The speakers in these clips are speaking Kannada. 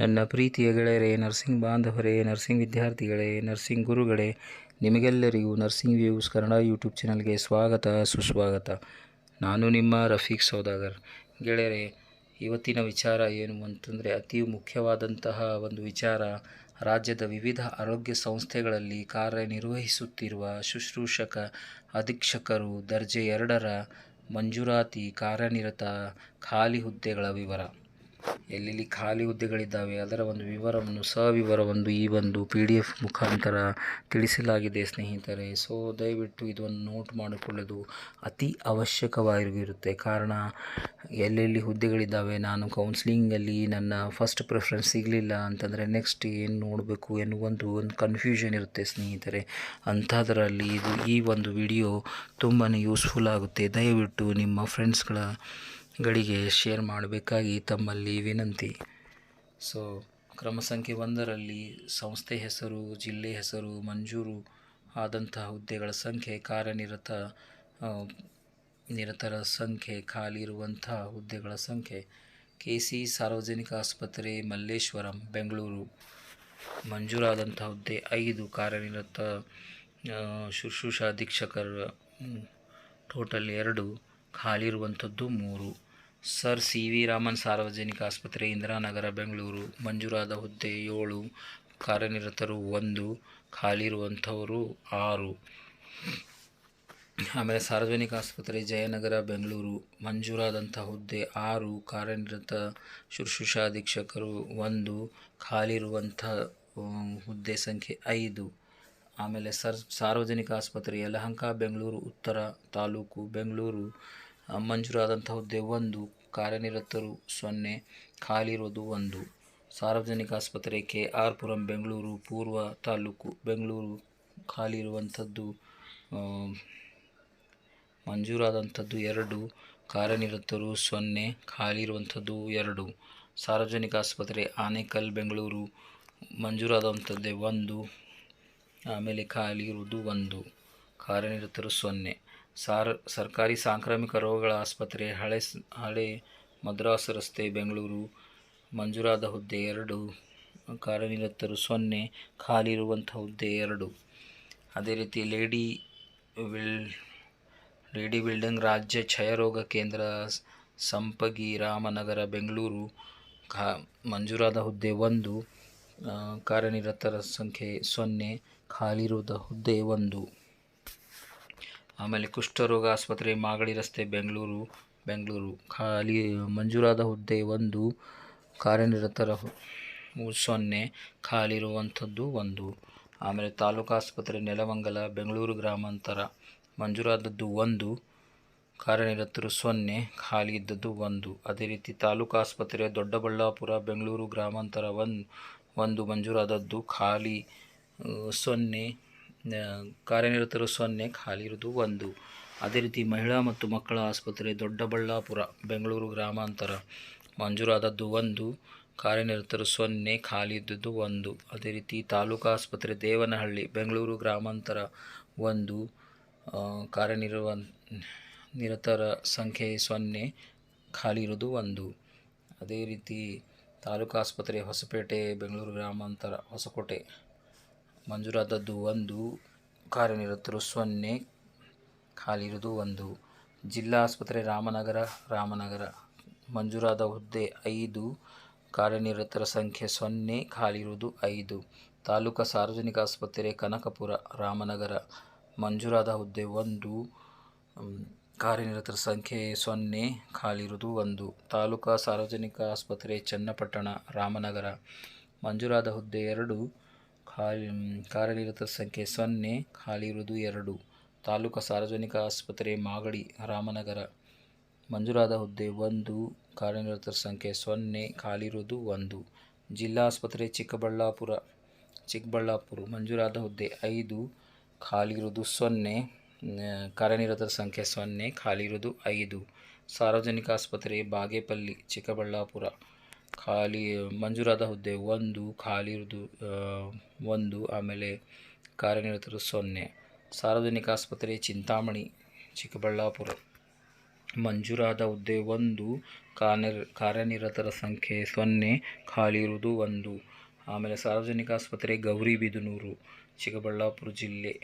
ನನ್ನ ಪ್ರೀತಿಯ ಗೆಳೆಯರೇ ನರ್ಸಿಂಗ್ ಬಾಂಧವರೇ ನರ್ಸಿಂಗ್ ವಿದ್ಯಾರ್ಥಿಗಳೇ ನರ್ಸಿಂಗ್ ಗುರುಗಳೇ, ನಿಮಗೆಲ್ಲರಿಗೂ ನರ್ಸಿಂಗ್ ವ್ಯೂಸ್ ಕನ್ನಡ ಯೂಟ್ಯೂಬ್ ಚಾನಲ್ಗೆ ಸ್ವಾಗತ, ಸುಸ್ವಾಗತ. ನಾನು ನಿಮ್ಮ ರಫೀಕ್ ಸೌದಾಗರ್. ಗೆಳೆಯರೇ, ಇವತ್ತಿನ ವಿಚಾರ ಏನು ಅಂತಂದರೆ, ಅತಿ ಮುಖ್ಯವಾದಂತಹ ಒಂದು ವಿಚಾರ, ರಾಜ್ಯದ ವಿವಿಧ ಆರೋಗ್ಯ ಸಂಸ್ಥೆಗಳಲ್ಲಿ ಕಾರ್ಯನಿರ್ವಹಿಸುತ್ತಿರುವ ಶುಶ್ರೂಷಕ, ಅಧೀಕ್ಷಕರು ದರ್ಜೆ ಎರಡರ ಮಂಜೂರಾತಿ ಕಾರ್ಯನಿರತ ಖಾಲಿ ಹುದ್ದೆಗಳ ವಿವರ. ಎಲ್ಲೆಲ್ಲಿ ಖಾಲಿ ಹುದ್ದೆಗಳಿದ್ದಾವೆ, ಅದರ ಒಂದು ವಿವರವನ್ನು ಸವಿವರವನ್ನು ಈ ಒಂದು ಪಿ ಡಿ ಎಫ್ ಮುಖಾಂತರ ತಿಳಿಸಲಾಗಿದೆ, ಸ್ನೇಹಿತರೆ. ಸೊ ದಯವಿಟ್ಟು ಇದನ್ನು ನೋಟ್ ಮಾಡಿಕೊಳ್ಳೋದು ಅತಿ ಅವಶ್ಯಕವಾಗಿರುತ್ತೆ. ಕಾರಣ, ಎಲ್ಲೆಲ್ಲಿ ಹುದ್ದೆಗಳಿದ್ದಾವೆ, ನಾನು ಕೌನ್ಸಿಲಿಂಗಲ್ಲಿ ನನ್ನ ಫಸ್ಟ್ ಪ್ರಿಫರೆನ್ಸ್ ಸಿಗಲಿಲ್ಲ ಅಂತಂದರೆ ನೆಕ್ಸ್ಟ್ ಏನು ನೋಡಬೇಕು ಎನ್ನುವಂಥ ಒಂದು ಕನ್ಫ್ಯೂಷನ್ ಇರುತ್ತೆ, ಸ್ನೇಹಿತರೆ. ಅಂಥದ್ರಲ್ಲಿ ಇದು ಈ ಒಂದು ವಿಡಿಯೋ ತುಂಬಾ ಯೂಸ್ಫುಲ್ ಆಗುತ್ತೆ. ದಯವಿಟ್ಟು ನಿಮ್ಮ ಫ್ರೆಂಡ್ಸ್ಗಳ ಗಳಿಗೆ ಶೇರ್ ಮಾಡಬೇಕಾಗಿ ತಮ್ಮಲ್ಲಿ ವಿನಂತಿ. ಸೊ ಕ್ರಮ ಸಂಖ್ಯೆ ಒಂದರಲ್ಲಿ ಸಂಸ್ಥೆ ಹೆಸರು, ಜಿಲ್ಲೆ ಹೆಸರು, ಮಂಜೂರು ಆದಂತಹ ಹುದ್ದೆಗಳ ಸಂಖ್ಯೆ, ಕಾರ್ಯನಿರತ ನಿರತರ ಸಂಖ್ಯೆ, ಖಾಲಿ ಇರುವಂತಹ ಹುದ್ದೆಗಳ ಸಂಖ್ಯೆ, ಕೆ ಸಿ ಸಾರ್ವಜನಿಕ ಆಸ್ಪತ್ರೆ, ಮಲ್ಲೇಶ್ವರಂ, ಬೆಂಗಳೂರು. ಮಂಜೂರಾದಂಥ ಹುದ್ದೆ ಐದು, ಕಾರ್ಯನಿರತ ಶುಶ್ರೂಷಾ ಅಧೀಕ್ಷಕರ ಟೋಟಲ್ ಎರಡು. ಖಾಲಿ ಇರುವಂಥದ್ದು ಮೂರು. ಸರ್ ಸಿ ವಿ ರಾಮನ್ ಸಾರ್ವಜನಿಕ ಆಸ್ಪತ್ರೆ, ಇಂದಿರಾನಗರ, ಬೆಂಗಳೂರು. ಮಂಜೂರಾದ ಹುದ್ದೆ ಏಳು, ಕಾರ್ಯನಿರತರು ಒಂದು ಖಾಲಿ ಇರುವಂಥವರು ಆರು. ಆಮೇಲೆ ಸಾರ್ವಜನಿಕ ಆಸ್ಪತ್ರೆ, ಜಯನಗರ, ಬೆಂಗಳೂರು. ಮಂಜೂರಾದಂಥ ಹುದ್ದೆ ಆರು, ಕಾರ್ಯನಿರತ ಶುಶ್ರೂಷಾ ಅಧೀಕ್ಷಕರು ಒಂದು ಖಾಲಿ ಇರುವಂಥ ಹುದ್ದೆ ಸಂಖ್ಯೆ ಐದು. ಆಮೇಲೆ ಸರ್, ಸಾರ್ವಜನಿಕ ಆಸ್ಪತ್ರೆ ಯಲಹಂಕ, ಬೆಂಗಳೂರು, ಉತ್ತರ ತಾಲೂಕು, ಬೆಂಗಳೂರು. ಆ, ಮಂಜೂರಾದಂಥ ಹುದ್ದೆ ಒಂದು ಕಾರ್ಯನಿರತರು ಸೊನ್ನೆ ಖಾಲಿ ಇರೋದು ಒಂದು. ಸಾರ್ವಜನಿಕ ಆಸ್ಪತ್ರೆ ಕೆ ಆರ್ ಪುರಂ ಬೆಂಗಳೂರು ಪೂರ್ವ ತಾಲೂಕು ಬೆಂಗಳೂರು ಖಾಲಿ ಇರುವಂಥದ್ದು ಮಂಜೂರಾದಂಥದ್ದು ಎರಡು ಕಾರ್ಯನಿರತರು ಸೊನ್ನೆ ಖಾಲಿ ಇರುವಂಥದ್ದು ಎರಡು. ಸಾರ್ವಜನಿಕ ಆಸ್ಪತ್ರೆ ಆನೇಕಲ್ ಬೆಂಗಳೂರು ಮಂಜೂರಾದಂಥದ್ದೇ ಒಂದು ಆಮೇಲೆ ಖಾಲಿ ಇರುವುದು ಒಂದು ಕಾರ್ಯನಿರತರು ಸೊನ್ನೆ. ಸಾರ್, ಸರ್ಕಾರಿ ಸಾಂಕ್ರಾಮಿಕ ರೋಗಗಳ ಆಸ್ಪತ್ರೆ, ಹಳೆ ಹಳೆ ಮದ್ರಾಸ್ ರಸ್ತೆ, ಬೆಂಗಳೂರು, ಮಂಜೂರಾದ ಹುದ್ದೆ ಎರಡು, ಕಾರ್ಯನಿರತರು ಸೊನ್ನೆ, ಖಾಲಿ ಇರುವಂಥ ಹುದ್ದೆ ಎರಡು. ಅದೇ ರೀತಿ ಲೇಡಿ ವಿಲ್, ಲೇಡಿ ಬಿಲ್ಡಿಂಗ್ ರಾಜ್ಯ ಕ್ಷಯರೋಗ ಕೇಂದ್ರ ಸಂಪಗಿ ರಾಮನಗರ, ಬೆಂಗಳೂರು, ಖಾ, ಮಂಜೂರಾದ ಹುದ್ದೆ ಒಂದು ಕಾರ್ಯನಿರತರ ಸಂಖ್ಯೆ ಸೊನ್ನೆ, ಖಾಲಿ ಇರುವುದ ಹುದ್ದೆ ಒಂದು. ಆಮೇಲೆ ಕುಷ್ಠರೋಗ ಆಸ್ಪತ್ರೆ, ಮಾಗಡಿ ರಸ್ತೆ, ಬೆಂಗಳೂರು ಬೆಂಗಳೂರು. ಖಾಲಿ ಮಂಜೂರಾದ ಹುದ್ದೆ ಒಂದು, ಕಾರ್ಯನಿರತರ ಸೊನ್ನೆ ಖಾಲಿ ಇರುವಂಥದ್ದು ಒಂದು. ಆಮೇಲೆ ತಾಲೂಕು ಆಸ್ಪತ್ರೆ ನೆಲಮಂಗಲ, ಬೆಂಗಳೂರು ಗ್ರಾಮಾಂತರ. ಮಂಜೂರಾದದ್ದು ಒಂದು, ಕಾರ್ಯನಿರತರು ಸೊನ್ನೆ ಖಾಲಿ ಇದ್ದದ್ದು ಒಂದು. ಅದೇ ರೀತಿ ತಾಲೂಕು ಆಸ್ಪತ್ರೆ ದೊಡ್ಡಬಳ್ಳಾಪುರ, ಬೆಂಗಳೂರು ಗ್ರಾಮಾಂತರ ಒಂದು ಒಂದು ಮಂಜೂರಾದದ್ದು ಖಾಲಿ, ಸೊನ್ನೆ ಕಾರ್ಯನಿರತರು ಸೊನ್ನೆ ಖಾಲಿ ಇರೋದು ಒಂದು. ಅದೇ ರೀತಿ ಮಹಿಳಾ ಮತ್ತು ಮಕ್ಕಳ ಆಸ್ಪತ್ರೆ ದೊಡ್ಡಬಳ್ಳಾಪುರ, ಬೆಂಗಳೂರು ಗ್ರಾಮಾಂತರ ಮಂಜೂರಾದದ್ದು ಒಂದು. ಕಾರ್ಯನಿರತರು ಸೊನ್ನೆ ಖಾಲಿ ಇದ್ದದ್ದು ಒಂದು. ಅದೇ ರೀತಿ ತಾಲೂಕು ಆಸ್ಪತ್ರೆ ದೇವನಹಳ್ಳಿ, ಬೆಂಗಳೂರು ಗ್ರಾಮಾಂತರ ಒಂದು. ಕಾರ್ಯನಿರ್ವ, ನಿರತರ ಸಂಖ್ಯೆ ಸೊನ್ನೆ ಖಾಲಿ ಇರೋದು ಒಂದು. ಅದೇ ರೀತಿ ತಾಲೂಕು ಆಸ್ಪತ್ರೆ ಹೊಸಪೇಟೆ, ಬೆಂಗಳೂರು ಗ್ರಾಮಾಂತರ ಹೊಸಕೋಟೆ. ಮಂಜೂರಾದದ್ದು ಒಂದು, ಕಾರ್ಯನಿರತರು ಸೊನ್ನೆ ಖಾಲಿ ಇರೋದು ಒಂದು. ಜಿಲ್ಲಾ ಆಸ್ಪತ್ರೆ ರಾಮನಗರ ರಾಮನಗರ. ಮಂಜೂರಾದ ಹುದ್ದೆ ಐದು, ಕಾರ್ಯನಿರತರ ಸಂಖ್ಯೆ ಸೊನ್ನೆ ಖಾಲಿ ಇರುವುದು ಐದು. ತಾಲೂಕಾ ಸಾರ್ವಜನಿಕ ಆಸ್ಪತ್ರೆ ಕನಕಪುರ, ರಾಮನಗರ. ಮಂಜೂರಾದ ಹುದ್ದೆ ಒಂದು ಕಾರ್ಯನಿರತರ ಸಂಖ್ಯೆ ಸೊನ್ನೆ ಖಾಲಿ ಇರುವುದು ಒಂದು. ತಾಲೂಕಾ ಸಾರ್ವಜನಿಕ ಆಸ್ಪತ್ರೆ ಚನ್ನಪಟ್ಟಣ, ರಾಮನಗರ. ಮಂಜೂರಾದ ಹುದ್ದೆ ಎರಡು ಖಾಲಿ ಕಾರ್ಯನಿರತ ಸಂಖ್ಯೆ ಸೊನ್ನೆ, ಖಾಲಿ ಇರುವುದು ಎರಡು. ತಾಲೂಕು ಸಾರ್ವಜನಿಕ ಆಸ್ಪತ್ರೆ, ಮಾಗಡಿ, ರಾಮನಗರ. ಮಂಜೂರಾದ ಹುದ್ದೆ ಒಂದು ಕಾರ್ಯನಿರತರ ಸಂಖ್ಯೆ ಸೊನ್ನೆ, ಖಾಲಿ ಇರುವುದು ಒಂದು. ಜಿಲ್ಲಾ ಆಸ್ಪತ್ರೆ, ಚಿಕ್ಕಬಳ್ಳಾಪುರ. ಚಿಕ್ಕಬಳ್ಳಾಪುರ, ಮಂಜೂರಾದ ಹುದ್ದೆ ಐದು, ಖಾಲಿ ಇರುವುದು ಸೊನ್ನೆ ಕಾರ್ಯನಿರತರ ಸಂಖ್ಯೆ ಸೊನ್ನೆ, ಖಾಲಿ ಇರುವುದು ಐದು. ಸಾರ್ವಜನಿಕ ಆಸ್ಪತ್ರೆ, ಬಾಗೇಪಲ್ಲಿ, ಚಿಕ್ಕಬಳ್ಳಾಪುರ. ಖಾಲಿ ಮಂಜೂರಾದ ಹುದ್ದೆ ಒಂದು ಖಾಲಿ ಇರುವುದು ಆ, ಒಂದು ಆಮೇಲೆ ಕಾರ್ಯನಿರತರು ಸೊನ್ನೆ. ಸಾರ್ವಜನಿಕ ಆಸ್ಪತ್ರೆ ಚಿಂತಾಮಣಿ ಚಿಕ್ಕಬಳ್ಳಾಪುರ. ಮಂಜೂರಾದ ಹುದ್ದೆ ಒಂದು ಕಾರ್ಯನಿರ್ ಕಾರ್ಯನಿರತರ ಸಂಖ್ಯೆ ಸೊನ್ನೆ ಖಾಲಿ ಇರುವುದು ಒಂದು. ಆಮೇಲೆ ಸಾರ್ವಜನಿಕ ಆಸ್ಪತ್ರೆ ಗೌರಿಬಿದನೂರು ಚಿಕ್ಕಬಳ್ಳಾಪುರ ಜಿಲ್ಲೆ.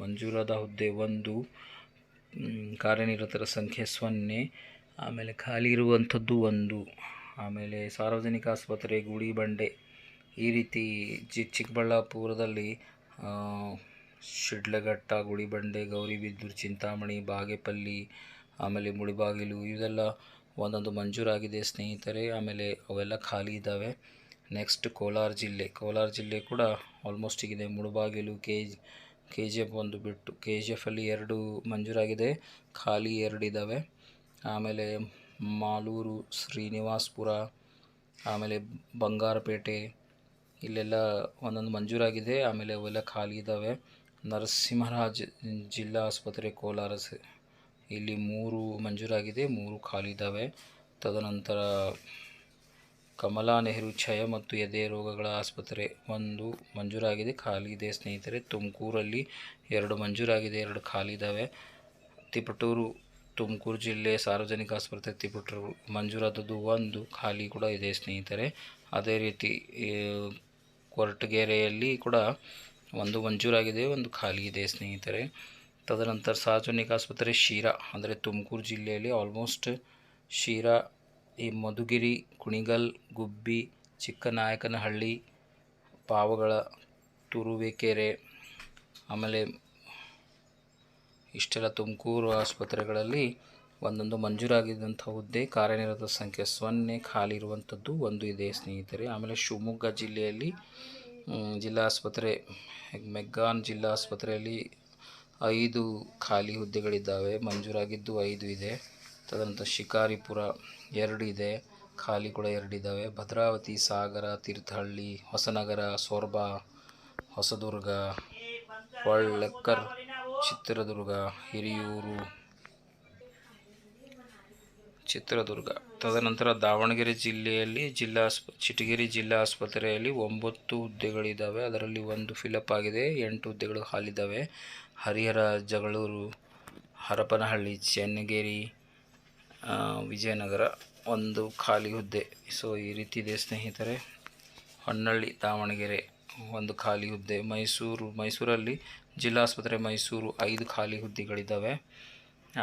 ಮಂಜೂರಾದ ಹುದ್ದೆ ಒಂದು ಕಾರ್ಯನಿರತರ ಸಂಖ್ಯೆ ಸೊನ್ನೆ ಆಮೇಲೆ ಖಾಲಿ ಇರುವಂಥದ್ದು ಒಂದು. ಆಮೇಲೆ ಸಾರ್ವಜನಿಕ ಆಸ್ಪತ್ರೆ ಗುಡಿಬಂಡೆ ಈ ರೀತಿ ಚಿ ಚಿಕ್ಕಬಳ್ಳಾಪುರದಲ್ಲಿ ಶಿಡ್ಲಘಟ್ಟ ಗುಡಿಬಂಡೆ ಗೌರಿಬಿದೂರು ಚಿಂತಾಮಣಿ, ಬಾಗೇಪಲ್ಲಿ, ಆಮೇಲೆ ಮುಳಿಬಾಗಿಲು ಇವೆಲ್ಲ ಒಂದೊಂದು ಮಂಜೂರಾಗಿದೆ ಸ್ನೇಹಿತರೆ. ಆಮೇಲೆ ಅವೆಲ್ಲ ಖಾಲಿ ಇದ್ದಾವೆ. ನೆಕ್ಸ್ಟ್ ಕೋಲಾರ ಜಿಲ್ಲೆ. ಕೋಲಾರ ಜಿಲ್ಲೆ ಕೂಡ ಆಲ್ಮೋಸ್ಟ್ ಇದೆ Mulbagal, K K G F ಒಂದು ಬಿಟ್ಟು, ಕೆ ಜಿ ಎಫಲ್ಲಿ ಎರಡು ಮಂಜೂರಾಗಿದೆ. ಖಾಲಿ ಎರಡು ಇದ್ದಾವೆ. ಆಮೇಲೆ ಮಾಲೂರು, ಶ್ರೀನಿವಾಸ್ಪುರ, ಆಮೇಲೆ ಬಂಗಾರಪೇಟೆ, ಇಲ್ಲೆಲ್ಲ ಒಂದೊಂದು ಮಂಜೂರಾಗಿದೆ. ಆಮೇಲೆ ಅವೆಲ್ಲ ಖಾಲಿ ಇದ್ದಾವೆ ನರಸಿಂಹರಾಜ್ ಜಿಲ್ಲಾ ಆಸ್ಪತ್ರೆ ಕೋಲಾರ ಇಲ್ಲಿ ಮೂರು ಮಂಜೂರಾಗಿದೆ, ಮೂರು ಖಾಲಿ ಇದ್ದಾವೆ ತದನಂತರ ಕಮಲಾ ನೆಹರು ಛಯ ಮತ್ತು ಎದೆ ರೋಗಗಳ ಆಸ್ಪತ್ರೆ ಒಂದು ಮಂಜೂರಾಗಿದೆ, ಖಾಲಿ ಇದೆ. ಸ್ನೇಹಿತರೆ, ತುಮಕೂರಲ್ಲಿ ಎರಡು ಮಂಜೂರಾಗಿದೆ, ಎರಡು ಖಾಲಿ ಇದ್ದಾವೆ ತಿಪಟೂರು ತುಮಕೂರು ಜಿಲ್ಲೆ ಸಾರ್ವಜನಿಕ ಆಸ್ಪತ್ರೆ ತಿಬಿಟ್ರು ಮಂಜೂರಾದದ್ದು ಒಂದು ಖಾಲಿ ಕೂಡ ಇದೆ ಸ್ನೇಹಿತರೆ. ಅದೇ ರೀತಿ ಕೊರಟಗೆರೆಯಲ್ಲಿ ಕೂಡ ಒಂದು ಮಂಜೂರಾಗಿದೆ, ಒಂದು ಖಾಲಿ ಇದೆ ಸ್ನೇಹಿತರೆ. ತದನಂತರ ಸಾರ್ವಜನಿಕ ಆಸ್ಪತ್ರೆ ಶಿರಾ, ಅಂದರೆ ತುಮಕೂರು ಜಿಲ್ಲೆಯಲ್ಲಿ ಆಲ್ಮೋಸ್ಟ್ ಶಿರಾ, ಈ ಮಧುಗಿರಿ, ಕುಣಿಗಲ್, ಗುಬ್ಬಿ, ಚಿಕ್ಕನಾಯಕನಹಳ್ಳಿ ಪಾವಗಳ ತುರುವೇಕೆರೆ, ಆಮೇಲೆ ಇಷ್ಟೆಲ್ಲ ತುಮಕೂರು ಆಸ್ಪತ್ರೆಗಳಲ್ಲಿ ಒಂದೊಂದು ಮಂಜೂರಾಗಿದ್ದಂಥ ಹುದ್ದೆ, ಕಾರ್ಯನಿರತ ಸಂಖ್ಯೆ ಸೊನ್ನೆ, ಖಾಲಿ ಇರುವಂಥದ್ದು ಒಂದು ಇದೆ, ಸ್ನೇಹಿತರೆ. ಆಮೇಲೆ ಶಿವಮೊಗ್ಗ ಜಿಲ್ಲೆಯಲ್ಲಿ ಜಿಲ್ಲಾ ಆಸ್ಪತ್ರೆ, ಮೆಗ್ಗಾನ್ ಜಿಲ್ಲಾ ಆಸ್ಪತ್ರೆಯಲ್ಲಿ ಐದು ಖಾಲಿ ಹುದ್ದೆಗಳಿದ್ದಾವೆ. ಮಂಜೂರಾಗಿದ್ದು ಐದು ಇದೆ. ತದನಂತರ ಶಿಕಾರಿಪುರ ಎರಡು ಇದೆ. ಖಾಲಿ ಕೂಡ ಎರಡಿದ್ದಾವೆ ಭದ್ರಾವತಿ, ಸಾಗರ, ತೀರ್ಥಹಳ್ಳಿ, ಹೊಸನಗರ, ಸೊರಬ, ಹೊಸದುರ್ಗ, ಹೊಳ್ಳೆಕ್ಕರ್ ಚಿತ್ರದುರ್ಗ, ಹಿರಿಯೂರು, ಚಿತ್ರದುರ್ಗ. ತದನಂತರ ದಾವಣಗೆರೆ ಜಿಲ್ಲೆಯಲ್ಲಿ ಜಿಲ್ಲಾ ಚಿಟಗಿರಿ ಜಿಲ್ಲಾ ಆಸ್ಪತ್ರೆಯಲ್ಲಿ ಒಂಬತ್ತು ಹುದ್ದೆಗಳಿದ್ದಾವೆ. ಅದರಲ್ಲಿ ಒಂದು ಫಿಲಪ್ ಆಗಿದೆ, ಎಂಟು ಹುದ್ದೆಗಳು ಹಾಲಿದ್ದಾವೆ. ಹರಿಹರ, ಜಗಳೂರು, ಹರಪನಹಳ್ಳಿ, ಚನ್ನಗಿರಿ ವಿಜಯನಗರ ಒಂದು ಖಾಲಿ ಹುದ್ದೆ. ಸೊ, ಈ ರೀತಿ ಇದೆ ಸ್ನೇಹಿತರೆ. ಹೊನ್ನಳ್ಳಿ, ದಾವಣಗೆರೆ ಒಂದು ಖಾಲಿ ಹುದ್ದೆ. ಮೈಸೂರು, ಮೈಸೂರಲ್ಲಿ ಜಿಲ್ಲಾಸ್ಪತ್ರೆ ಮೈಸೂರು ಐದು ಖಾಲಿ ಹುದ್ದೆಗಳಿದ್ದಾವೆ.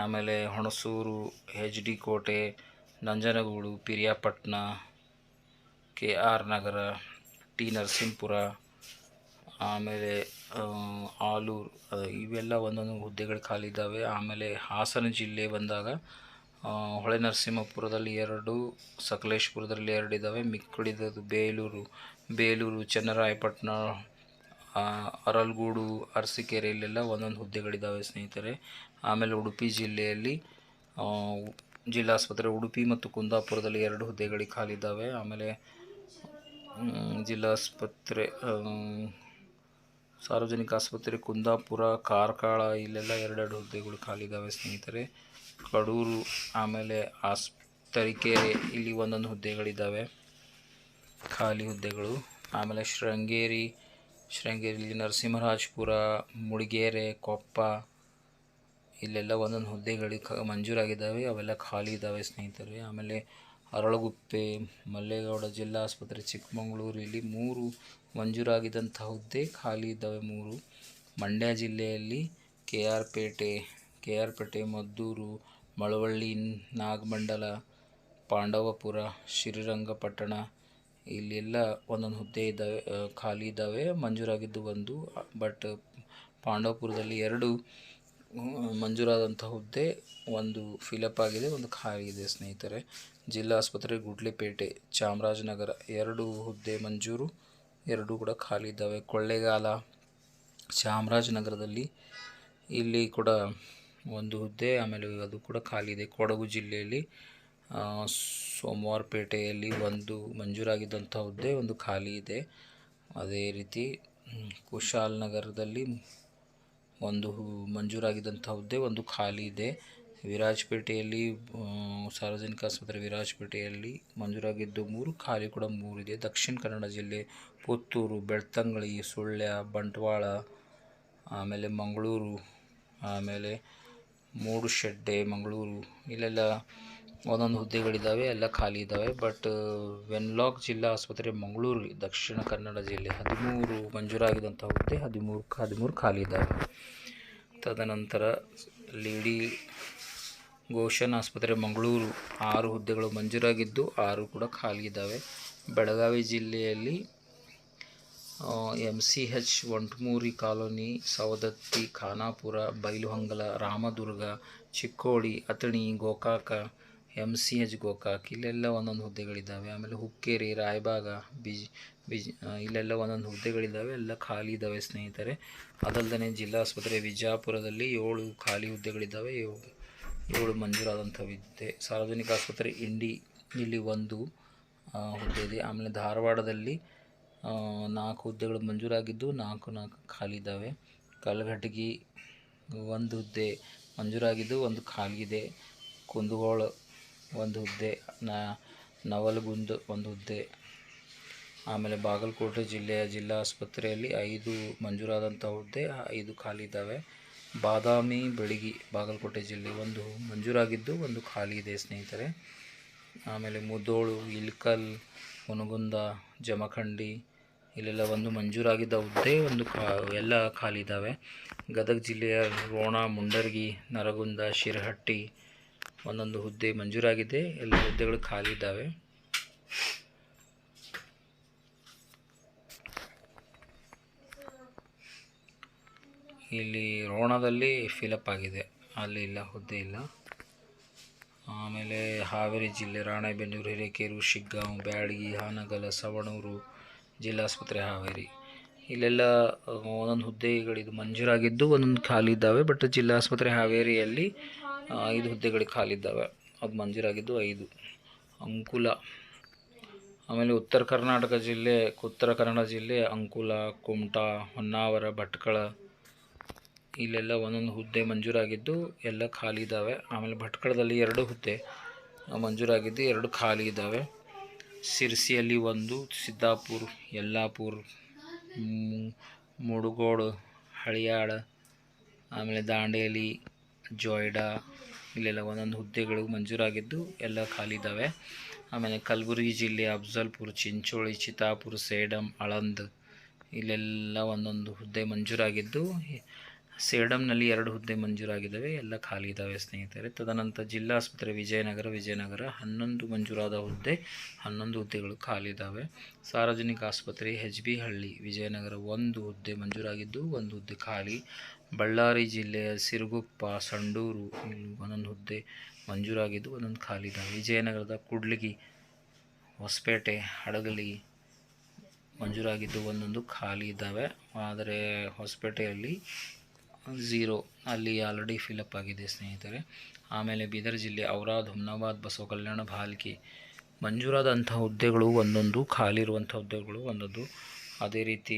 ಆಮೇಲೆ Hunsur H D Kote Nanjangud, Periyapatna K R Nagar, T Narasimhapura, ಆಮೇಲೆ ಆಲೂರು ಇವೆಲ್ಲ ಒಂದೊಂದು ಹುದ್ದೆಗಳು ಖಾಲಿ ಇದ್ದಾವೆ. ಆಮೇಲೆ ಹಾಸನ ಜಿಲ್ಲೆ ಬಂದಾಗ ಹೊಳೆ ನರಸಿಂಹಪುರದಲ್ಲಿ ಎರಡು, ಸಕಲೇಶ್ಪುರದಲ್ಲಿ ಎರಡು ಇದ್ದಾವೆ. ಬೇಲೂರು ಬೇಲೂರು, ಚನ್ನರಾಯಪಟ್ಟಣ ಆ, ಅರಸಿಕೆರೆಯಲ್ಲೆಲ್ಲ ಒಂದೊಂದು ಹುದ್ದೆಗಳಿದ್ದಾವೆ ಸ್ನೇಹಿತರೆ. ಆಮೇಲೆ ಉಡುಪಿ ಜಿಲ್ಲೆಯಲ್ಲಿ ಜಿಲ್ಲಾಸ್ಪತ್ರೆ ಉಡುಪಿ ಮತ್ತು ಕುಂದಾಪುರದಲ್ಲಿ ಎರಡು ಹುದ್ದೆಗಳಿಗೆ ಖಾಲಿದ್ದಾವೆ ಆಮೇಲೆ ಜಿಲ್ಲಾಸ್ಪತ್ರೆ ಸಾರ್ವಜನಿಕ ಆಸ್ಪತ್ರೆ ಕುಂದಾಪುರ ಕಾರ್ಕಳ ಇಲ್ಲೆಲ್ಲ ಎರಡೆರಡು ಹುದ್ದೆಗಳು ಖಾಲಿದ್ದಾವೆ ಸ್ನೇಹಿತರೆ. ಕಡೂರು ಆಮೇಲೆ ಆಸ್ ತರೀಕೆರೆ ಇಲ್ಲಿ ಒಂದೊಂದು ಹುದ್ದೆಗಳಿದ್ದಾವೆ ಖಾಲಿ ಹುದ್ದೆಗಳು. ಆಮೇಲೆ ಶೃಂಗೇರಿ ಶೃಂಗೇರಿಲಿ ನರಸಿಂಹರಾಜಪುರ, ಮುಡಿಗೇರೆ, ಕೊಪ್ಪ, ಇಲ್ಲೆಲ್ಲ ಒಂದೊಂದು ಹುದ್ದೆಗಳಿಗೆ ಕ ಮಂಜೂರಾಗಿದ್ದಾವೆ. ಅವೆಲ್ಲ ಖಾಲಿ ಇದ್ದಾವೆ ಸ್ನೇಹಿತರೆ. ಆಮೇಲೆ ಅರಳಗುಪ್ಪೆ, ಮಲ್ಲೇಗೌಡ ಜಿಲ್ಲಾ ಆಸ್ಪತ್ರೆ ಚಿಕ್ಕಮಗಳೂರು ಇಲ್ಲಿ ಮೂರು ಮಂಜೂರಾಗಿದ್ದಂಥ ಹುದ್ದೆ ಖಾಲಿ ಇದ್ದಾವೆ ಮೂರು. ಮಂಡ್ಯ ಜಿಲ್ಲೆಯಲ್ಲಿ K R Pet, K R Pet, Maddur, Malavalli, Nagamangala, Pandavapura, Srirangapatna ಇಲ್ಲೆಲ್ಲ ಒಂದೊಂದು ಹುದ್ದೆ ಇದ್ದಾವೆ ಖಾಲಿ ಇದ್ದಾವೆ, ಮಂಜೂರಾಗಿದ್ದು ಒಂದು. ಬಟ್ ಪಾಂಡವಪುರದಲ್ಲಿ ಎರಡು ಮಂಜೂರಾದಂಥ ಹುದ್ದೆ, ಒಂದು ಫಿಲಪ್ ಆಗಿದೆ, ಒಂದು ಖಾಲಿ ಇದೆ, ಸ್ನೇಹಿತರೆ. ಜಿಲ್ಲಾ ಆಸ್ಪತ್ರೆ, ಗುಡ್ಲಿಪೇಟೆ, ಚಾಮರಾಜನಗರ, ಎರಡು ಹುದ್ದೆ ಮಂಜೂರು, ಎರಡು ಕೂಡ ಖಾಲಿ ಇದ್ದಾವೆ. ಕೊಳ್ಳೇಗಾಲ, ಚಾಮರಾಜನಗರದಲ್ಲಿ ಇಲ್ಲಿ ಕೂಡ ಒಂದು ಹುದ್ದೆ, ಆಮೇಲೆ ಅದು ಕೂಡ ಖಾಲಿ ಇದೆ. ಕೊಡಗು ಜಿಲ್ಲೆಯಲ್ಲಿ ಸೋಮವಾರಪೇಟೆಯಲ್ಲಿ ಒಂದು ಮಂಜೂರಾಗಿದ್ದಂಥ ಹುದ್ದೆ ಒಂದು ಖಾಲಿ ಇದೆ. ಅದೇ ರೀತಿ ಕುಶಾಲ್ ನಗರದಲ್ಲಿ ಒಂದು ಮಂಜೂರಾಗಿದ್ದಂಥ ಹುದ್ದೆ ಒಂದು ಖಾಲಿ ಇದೆ. ವಿರಾಜಪೇಟೆಯಲ್ಲಿ ಸಾರ್ವಜನಿಕ ಆಸ್ಪತ್ರೆ ವಿರಾಜಪೇಟೆಯಲ್ಲಿ ಮಂಜೂರಾಗಿದ್ದು ಮೂರು, ಖಾಲಿ ಕೂಡ ಮೂರು ಇದೆ. ದಕ್ಷಿಣ ಕನ್ನಡ ಜಿಲ್ಲೆ ಪುತ್ತೂರು, ಬೆಳ್ತಂಗಳಿ, ಸುಳ್ಯ, ಬಂಟ್ವಾಳ, ಆಮೇಲೆ ಮಂಗಳೂರು, ಆಮೇಲೆ ಮೂಡುಶೆಡ್ಡೆ ಮಂಗಳೂರು, ಇಲ್ಲೆಲ್ಲ ಒಂದೊಂದು ಹುದ್ದೆಗಳಿದ್ದಾವೆ, ಎಲ್ಲ ಖಾಲಿ ಇದ್ದಾವೆ. ಬಟ್ ವೆನ್ಲಾಕ್ ಜಿಲ್ಲಾ ಆಸ್ಪತ್ರೆ ಮಂಗಳೂರು, ದಕ್ಷಿಣ ಕನ್ನಡ ಜಿಲ್ಲೆ ಹದಿಮೂರು ಮಂಜೂರಾಗಿದ್ದಂಥ ಹುದ್ದೆ ಹದಿಮೂರು ಹದಿಮೂರು ಖಾಲಿ ಇದ್ದಾವೆ. ತದನಂತರ ಲೇಡಿ ಗೋಶನ್ ಆಸ್ಪತ್ರೆ ಮಂಗಳೂರು, ಆರು ಹುದ್ದೆಗಳು ಮಂಜೂರಾಗಿದ್ದು ಆರು ಕೂಡ ಖಾಲಿ ಇದ್ದಾವೆ. ಬೆಳಗಾವಿ ಜಿಲ್ಲೆಯಲ್ಲಿ M C H Ontamuri colony, Savadatti, Khanapur, Bailhongal, Ramdurg, Chikkodi, Athani, Gokak M C H Gokak, ಇಲ್ಲೆಲ್ಲ ಒಂದೊಂದು ಹುದ್ದೆಗಳಿದ್ದಾವೆ ಆಮೇಲೆ ಹುಕ್ಕೇರಿ, ರಾಯಬಾಗ, ಬಿಜ್ ಬಿಜ್ ಇಲ್ಲೆಲ್ಲ ಒಂದೊಂದು ಹುದ್ದೆಗಳಿದ್ದಾವೆ ಎಲ್ಲ ಖಾಲಿ ಇದ್ದಾವೆ ಸ್ನೇಹಿತರೆ. ಅದಲ್ಲದೆ ಜಿಲ್ಲಾ ಆಸ್ಪತ್ರೆ ವಿಜಾಪುರದಲ್ಲಿ ಏಳು ಖಾಲಿ ಹುದ್ದೆಗಳಿದ್ದಾವೆ ಏಳು ಏಳು ಹುದ್ದೆ ಸಾರ್ವಜನಿಕ ಆಸ್ಪತ್ರೆ ಇಂಡಿ, ಇಲ್ಲಿ ಒಂದು ಹುದ್ದೆ ಇದೆ. ಆಮೇಲೆ ಧಾರವಾಡದಲ್ಲಿ ನಾಲ್ಕು ಹುದ್ದೆಗಳು ಮಂಜೂರಾಗಿದ್ದು ನಾಲ್ಕು ನಾಲ್ಕು ಖಾಲಿ ಇದ್ದಾವೆ ಕಲಘಟಗಿ ಒಂದು ಹುದ್ದೆ ಮಂಜೂರಾಗಿದ್ದು ಒಂದು ಖಾಲಿ ಇದೆ. ಕುಂದಗೋಳ ಒಂದು ಹುದ್ದೆ ನವಲಗುಂದ ಒಂದು ಹುದ್ದೆ. ಆಮೇಲೆ ಬಾಗಲಕೋಟೆ ಜಿಲ್ಲೆಯ ಜಿಲ್ಲಾ ಆಸ್ಪತ್ರೆಯಲ್ಲಿ ಐದು ಮಂಜೂರಾದಂಥ ಹುದ್ದೆ, ಐದು ಖಾಲಿ ಇದ್ದಾವೆ. ಬಾದಾಮಿ ಬೆಳಗಿ ಬಾಗಲಕೋಟೆ ಜಿಲ್ಲೆ ಒಂದು ಮಂಜೂರಾಗಿದ್ದು ಒಂದು ಖಾಲಿ ಇದೆ ಸ್ನೇಹಿತರೆ. ಆಮೇಲೆ ಮುದೋಳು, ಇಲ್ಕಲ್ ಹುನಗುಂದ ಜಮಖಂಡಿ ಇಲ್ಲೆಲ್ಲ ಒಂದು ಮಂಜೂರಾಗಿದ್ದ ಹುದ್ದೆ, ಒಂದು ಖಾ, ಎಲ್ಲ ಖಾಲಿ ಇದ್ದಾವೆ. ಗದಗ ಜಿಲ್ಲೆಯ ರೋಣ, ಮುಂಡರ್ಗಿ, ನರಗುಂದ, ಶಿರಹಟ್ಟಿ ಒಂದೊಂದು ಹುದ್ದೆ ಮಂಜೂರಾಗಿದೆ, ಎಲ್ಲ ಹುದ್ದೆಗಳು ಖಾಲಿ ಇದ್ದಾವೆ. ಇಲ್ಲಿ ರೋಣದಲ್ಲಿ ಫಿಲಪ್ ಆಗಿದೆ. ಅಲ್ಲಿ ಇಲ್ಲ, ಹುದ್ದೆ ಇಲ್ಲ. ಆಮೇಲೆ ಹಾವೇರಿ ಜಿಲ್ಲೆ, ರಾಣೆಬೆನ್ನೂರು, ಹಿರೇಕೇರು, ಶಿಗ್ಗಾಂವ್, ಬ್ಯಾಡಗಿ ಹಾನಗಲ ಸವಣೂರು, ಜಿಲ್ಲಾಸ್ಪತ್ರೆ, ಹಾವೇರಿ. ಇಲ್ಲೆಲ್ಲ, ಒಂದೊಂದು ಹುದ್ದೆಗಳಿದು ಮಂಜೂರಾಗಿದ್ದು, ಒಂದೊಂದು ಖಾಲಿ ಇದ್ದಾವೆ. ಬಟ್ ಜಿಲ್ಲಾಸ್ಪತ್ರೆ, ಹಾವೇರಿಯಲ್ಲಿ ಐದು ಹುದ್ದೆಗಳು ಖಾಲಿ ಇದ್ದಾವೆ ಅದು ಮಂಜೂರಾಗಿದ್ದು ಐದು. ಅಂಕುಲ. ಆಮೇಲೆ ಉತ್ತರ ಕರ್ನಾಟಕ ಜಿಲ್ಲೆ, ಉತ್ತರ ಕನ್ನಡ ಜಿಲ್ಲೆ, ಅಂಕುಲ, ಕುಮಟಾ, ಹೊನ್ನಾವರ, ಭಟ್ಕಳ, ಇಲ್ಲೆಲ್ಲ ಒಂದೊಂದು ಹುದ್ದೆ ಮಂಜೂರಾಗಿದ್ದು ಎಲ್ಲ ಖಾಲಿ ಇದ್ದಾವೆ ಆಮೇಲೆ ಭಟ್ಕಳದಲ್ಲಿ ಎರಡು ಹುದ್ದೆ ಮಂಜೂರಾಗಿದ್ದು ಎರಡು ಖಾಲಿ ಇದ್ದಾವೆ ಸಿರ್ಸಿಯಲ್ಲಿ ಒಂದು, ಸಿದ್ದಾಪುರ, ಯಲ್ಲಾಪುರ ಮುಡುಗೋಡು, ಹಳಿಯಾಳ, ಆಮೇಲೆ ದಾಂಡೇಲಿ, ಜೋಯ್ಡಾ ಇಲ್ಲೆಲ್ಲ ಒಂದೊಂದು ಹುದ್ದೆಗಳು ಮಂಜೂರಾಗಿದ್ದು ಎಲ್ಲ ಖಾಲಿ ಇದ್ದಾವೆ. ಆಮೇಲೆ ಕಲಬುರಗಿ ಜಿಲ್ಲೆ, ಅಫ್ಜಲ್ಪುರ್, ಚಿಂಚೋಳಿ, ಚಿತ್ತಾಪುರ, ಸೇಡಂ ಆಳಂದ್ ಇಲ್ಲೆಲ್ಲ ಒಂದೊಂದು ಹುದ್ದೆ ಮಂಜೂರಾಗಿದ್ದು. ಸೇಡಂನಲ್ಲಿ ಎರಡು ಹುದ್ದೆ ಮಂಜೂರಾಗಿದ್ದಾವೆ, ಎಲ್ಲ ಖಾಲಿ ಇದ್ದಾವೆ ಸ್ನೇಹಿತರೆ. ತದನಂತರ ಜಿಲ್ಲಾ ಆಸ್ಪತ್ರೆ ವಿಜಯನಗರ ವಿಜಯನಗರ ಹನ್ನೊಂದು ಮಂಜೂರಾದ ಹುದ್ದೆ, ಹನ್ನೊಂದು ಹುದ್ದೆಗಳು ಖಾಲಿ ಇದ್ದಾವೆ. ಸಾರ್ವಜನಿಕ ಆಸ್ಪತ್ರೆ ಹೆಚ್ ಬಿ ಹಳ್ಳಿ, ವಿಜಯನಗರ ಒಂದು ಹುದ್ದೆ ಮಂಜೂರಾಗಿದ್ದು, ಒಂದು ಹುದ್ದೆ ಖಾಲಿ. ಬಳ್ಳಾರಿ ಜಿಲ್ಲೆಯ ಸಿರುಗುಪ್ಪ, ಸಂಡೂರು ಒಂದೊಂದು ಹುದ್ದೆ ಮಂಜೂರಾಗಿದ್ದು, ಒಂದೊಂದು ಖಾಲಿ ಇದ್ದಾವೆ ವಿಜಯನಗರದ ಕುಡ್ಲಿಗಿ, ಹೊಸಪೇಟೆ, ಹಡಗಲಿ ಮಂಜೂರಾಗಿದ್ದು, ಒಂದೊಂದು ಖಾಲಿ ಇದ್ದಾವೆ ಆದರೆ ಹೊಸಪೇಟೆಯಲ್ಲಿ ಝೀರೋ. ಅಲ್ಲಿ ಆಲ್ರೆಡಿ ಫಿಲಪ್ ಆಗಿದೆ ಸ್ನೇಹಿತರೆ. ಆಮೇಲೆ ಬೀದರ್ ಜಿಲ್ಲೆ, ಔರಾದ್, ಹುಮ್ನಾಬಾದ್, ಬಸವ ಕಲ್ಯಾಣ ಭಾಲ್ಕಿ ಮಂಜೂರಾದಂಥ ಹುದ್ದೆಗಳು ಒಂದೊಂದು, ಖಾಲಿ ಇರುವಂಥ ಹುದ್ದೆಗಳು ಒಂದೊಂದು. ಅದೇ ರೀತಿ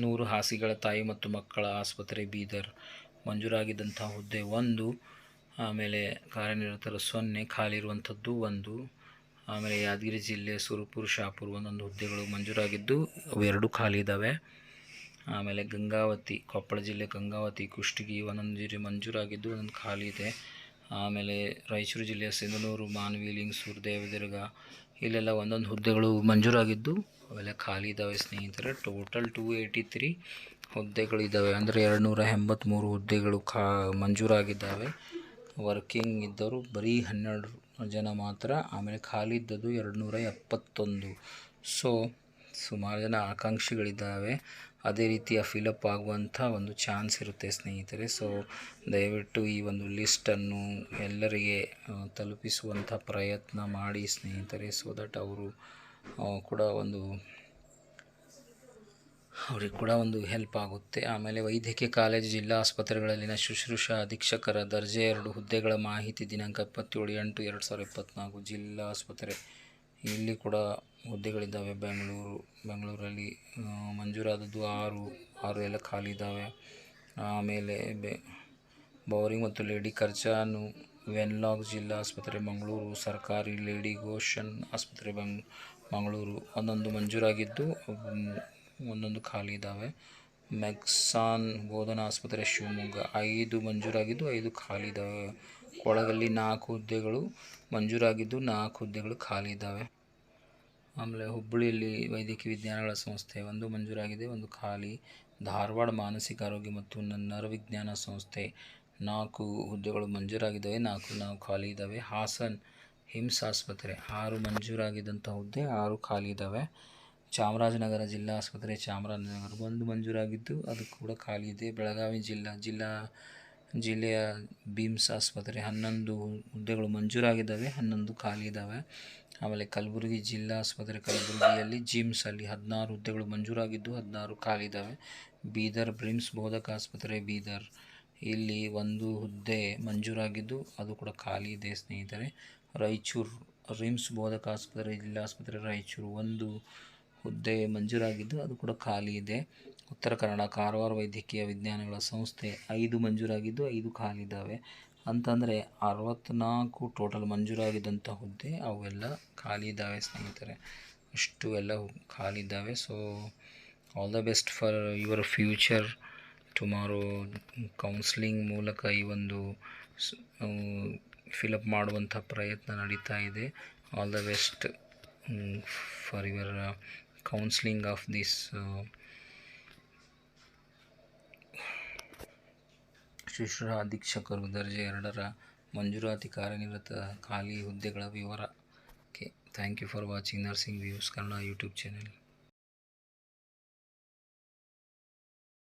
ನೂರು ಹಾಸಿಗಳ ತಾಯಿ ಮತ್ತು ಮಕ್ಕಳ ಆಸ್ಪತ್ರೆ ಬೀದರ್ ಮಂಜೂರಾಗಿದ್ದಂಥ ಹುದ್ದೆ ಒಂದು, ಆಮೇಲೆ ಕಾರ್ಯನಿರತರ ಸೊನ್ನೆ, ಖಾಲಿ ಇರುವಂಥದ್ದು ಒಂದು, ಆಮೇಲೆ ಯಾದಗಿರಿ ಜಿಲ್ಲೆ ಸುರಪುರ, ಶಾಪುರ್ ಒಂದೊಂದು ಹುದ್ದೆಗಳು ಮಂಜೂರಾಗಿದ್ದು ಅವೆರಡು ಖಾಲಿ ಇದ್ದಾವೆ. ಆಮೇಲೆ ಗಂಗಾವತಿ, ಕೊಪ್ಪಳ ಜಿಲ್ಲೆ ಗಂಗಾವತಿ, ಕುಷ್ಟಗಿ ಒಂದೊಂದು ಜಿಲ್ಲೆ ಮಂಜೂರಾಗಿದ್ದು ಒಂದೊಂದು ಖಾಲಿ ಇದೆ. ಆಮೇಲೆ ರಾಯಚೂರು ಜಿಲ್ಲೆಯ ಸಿಂಧನೂರು, ಮಾನವಿ, ಲಿಂಗಸೂರು, ದೇವದುರ್ಗ, ಇಲ್ಲೆಲ್ಲ ಒಂದೊಂದು ಹುದ್ದೆಗಳು ಮಂಜೂರಾಗಿದ್ದು ಅವೆಲ್ಲ ಖಾಲಿ ಇದ್ದಾವೆ ಸ್ನೇಹಿತರೆ ಟೋಟಲ್ ಟೂ ಏಯ್ಟಿ ತ್ರೀ ಹುದ್ದೆಗಳಿದ್ದಾವೆ ಅಂದರೆ ಎರಡು ನೂರ ಎಂಬತ್ತ್ಮೂರು ಹುದ್ದೆಗಳು ಖಾ ಮಂಜೂರಾಗಿದ್ದಾವೆ. ವರ್ಕಿಂಗ್ ಇದ್ದವರು ಬರೀ ಹನ್ನೆರಡು ಜನ ಮಾತ್ರ, ಆಮೇಲೆ ಖಾಲಿ ಇದ್ದದ್ದು ಎರಡುನೂರ ಎಪ್ಪತ್ತೊಂದು. ಸೊ ಸುಮಾರು ಜನ ಆಕಾಂಕ್ಷಿಗಳಿದ್ದಾವೆ. ಅದೇ ರೀತಿಯ ಫಿಲಪ್ ಆಗುವಂಥ ಒಂದು ಚಾನ್ಸ್ ಇರುತ್ತೆ ಸ್ನೇಹಿತರೆ. ಸೊ ದಯವಿಟ್ಟು ಈ ಒಂದು ಲಿಸ್ಟನ್ನು ಎಲ್ಲರಿಗೆ ತಲುಪಿಸುವಂಥ ಪ್ರಯತ್ನ ಮಾಡಿ ಸ್ನೇಹಿತರೆ ಸೊ ದಟ್ ಅವರು ಕೂಡ ಒಂದು, ಅವ್ರಿಗೆ ಕೂಡ ಒಂದು ಹೆಲ್ಪ್ ಆಗುತ್ತೆ. ಆಮೇಲೆ ವೈದ್ಯಕೀಯ ಕಾಲೇಜು, ಜಿಲ್ಲಾ ಆಸ್ಪತ್ರೆಗಳಲ್ಲಿನ ಶುಶ್ರೂಷಾ ಅಧೀಕ್ಷಕರ ದರ್ಜೆ ಎರಡು ಹುದ್ದೆಗಳ ಮಾಹಿತಿ ದಿನಾಂಕ ಇಪ್ಪತ್ತೇಳು ಎಂಟು ಎರಡು ಸಾವಿರದ ಇಪ್ಪತ್ತ್ನಾಲ್ಕು ಜಿಲ್ಲಾ ಆಸ್ಪತ್ರೆ. ಇಲ್ಲಿ ಕೂಡ ಹುದ್ದೆಗಳಿದ್ದಾವೆ. ಬೆಂಗಳೂರು, ಬೆಂಗಳೂರಲ್ಲಿ ಮಂಜೂರಾದದ್ದು ಆರು ಆರು ಎಲ್ಲ ಖಾಲಿ ಇದ್ದಾವೆ. ಆಮೇಲೆ ಬೆ ಬೌರಿಂಗ್ ಮತ್ತು ಲೇಡಿ ಖರ್ಚಾನು ವೆನ್ಲಾಗ್ ಜಿಲ್ಲಾ ಆಸ್ಪತ್ರೆ, ಮಂಗಳೂರು ಸರ್ಕಾರಿ ಲೇಡಿ ಗೋಷನ್ ಆಸ್ಪತ್ರೆ, ಬೆಂಗ್ ಮಂಗಳೂರು. ಒಂದೊಂದು ಮಂಜೂರಾಗಿದ್ದು ಒಂದೊಂದು ಖಾಲಿ ಇದ್ದಾವೆ ಮೆಕ್ಸಾನ್ ಬೋಧನಾ ಆಸ್ಪತ್ರೆ ಶಿವಮೊಗ್ಗ. ಐದು ಮಂಜೂರಾಗಿದ್ದು, ಐದು ಖಾಲಿ ಇದ್ದಾವೆ ಕೊಳಗಲ್ಲಿ ನಾಲ್ಕು ಹುದ್ದೆಗಳು ಮಂಜೂರಾಗಿದ್ದು, ನಾಲ್ಕು ಹುದ್ದೆಗಳು ಖಾಲಿ ಇದ್ದಾವೆ ಆಮೇಲೆ ಹುಬ್ಬಳ್ಳಿಯಲ್ಲಿ ವೈದ್ಯಕೀಯ ವಿಜ್ಞಾನಗಳ ಸಂಸ್ಥೆ ಒಂದು ಮಂಜೂರಾಗಿದೆ, ಒಂದು ಖಾಲಿ. ಧಾರವಾಡ ಮಾನಸಿಕ ಆರೋಗ್ಯ ಮತ್ತು ನರವಿಜ್ಞಾನ ಸಂಸ್ಥೆ ನಾಲ್ಕು ಹುದ್ದೆಗಳು ಮಂಜೂರಾಗಿದ್ದಾವೆ, ನಾಲ್ಕು ನಾವು ಖಾಲಿ ಇದ್ದಾವೆ ಹಾಸನ್ ಹಿಮ್ಸ್ ಆಸ್ಪತ್ರೆ ಆರು ಮಂಜೂರಾಗಿದ್ದಂಥ ಹುದ್ದೆ ಆರು ಖಾಲಿ ಇದ್ದಾವೆ ಚಾಮರಾಜನಗರ ಜಿಲ್ಲಾ ಆಸ್ಪತ್ರೆ ಚಾಮರಾಜನಗರ ಒಂದು ಮಂಜೂರಾಗಿದ್ದು, ಅದು ಕೂಡ ಖಾಲಿ ಇದೆ. ಬೆಳಗಾವಿ ಜಿಲ್ಲಾ ಜಿಲ್ಲಾ, ಜಿಲ್ಲೆಯ ಬೀಮ್ಸ್ ಆಸ್ಪತ್ರೆ ಹನ್ನೊಂದು ಹುದ್ದೆಗಳು ಮಂಜೂರಾಗಿದ್ದಾವೆ, ಹನ್ನೊಂದು ಖಾಲಿ ಇದ್ದಾವೆ ಆಮೇಲೆ ಕಲಬುರಗಿ ಜಿಲ್ಲಾ ಆಸ್ಪತ್ರೆ ಕಲಬುರಗಿಯಲ್ಲಿ ಜಿಮ್ಸಲ್ಲಿ ಹದಿನಾರು ಹುದ್ದೆಗಳು ಮಂಜೂರಾಗಿದ್ದು, ಹದಿನಾರು ಖಾಲಿ ಇದ್ದಾವೆ ಬೀದರ್ ಬ್ರಿಮ್ಸ್ ಬೋಧಕ ಆಸ್ಪತ್ರೆ ಬೀದರ್, ಇಲ್ಲಿ ಒಂದು ಹುದ್ದೆ ಮಂಜೂರಾಗಿದ್ದು, ಅದು ಕೂಡ ಖಾಲಿ ಇದೆ ಸ್ನೇಹಿತರೆ. ರಾಯಚೂರು ರಿಮ್ಸ್ ಬೋಧಕ ಆಸ್ಪತ್ರೆ, ಜಿಲ್ಲಾ ಆಸ್ಪತ್ರೆ ರಾಯಚೂರು. ಒಂದು ಹುದ್ದೆ ಮಂಜೂರಾಗಿದ್ದು, ಅದು ಕೂಡ ಖಾಲಿ ಇದೆ. ಉತ್ತರ ಕನ್ನಡ ಕಾರವಾರ ವೈದ್ಯಕೀಯ ವಿಜ್ಞಾನಗಳ ಸಂಸ್ಥೆ ಐದು ಮಂಜೂರಾಗಿದ್ದು, ಐದು ಖಾಲಿ ಇದ್ದಾವೆ ಅಂತಂದರೆ ಅರವತ್ತ್ನಾಲ್ಕು ಟೋಟಲ್ ಮಂಜೂರಾಗಿದ್ದಂಥ ಹುದ್ದೆ, ಅವೆಲ್ಲ ಖಾಲಿ ಇದ್ದಾವೆ ಸ್ನೇಹಿತರೆ. ಅಷ್ಟು ಎಲ್ಲ ಖಾಲಿ ಇದ್ದಾವೆ so all the best for your future tomorrow counselling ಮೂಲಕ ಈ ಒಂದು ಫಿಲಪ್ ಮಾಡುವಂಥ ಪ್ರಯತ್ನ ನಡೀತಾ ಇದೆ. All the best for your counselling of this ಶಿಶು ಅಧೀಕ್ಷಕರು ದರ್ಜೆ ಎರಡರ ಮಂಜೂರಾತಿ ಕಾರ್ಯನಿರತ ಖಾಲಿ ಹುದ್ದೆಗಳ ವಿವರ okay thank you for watching nursing views Kannada YouTube channel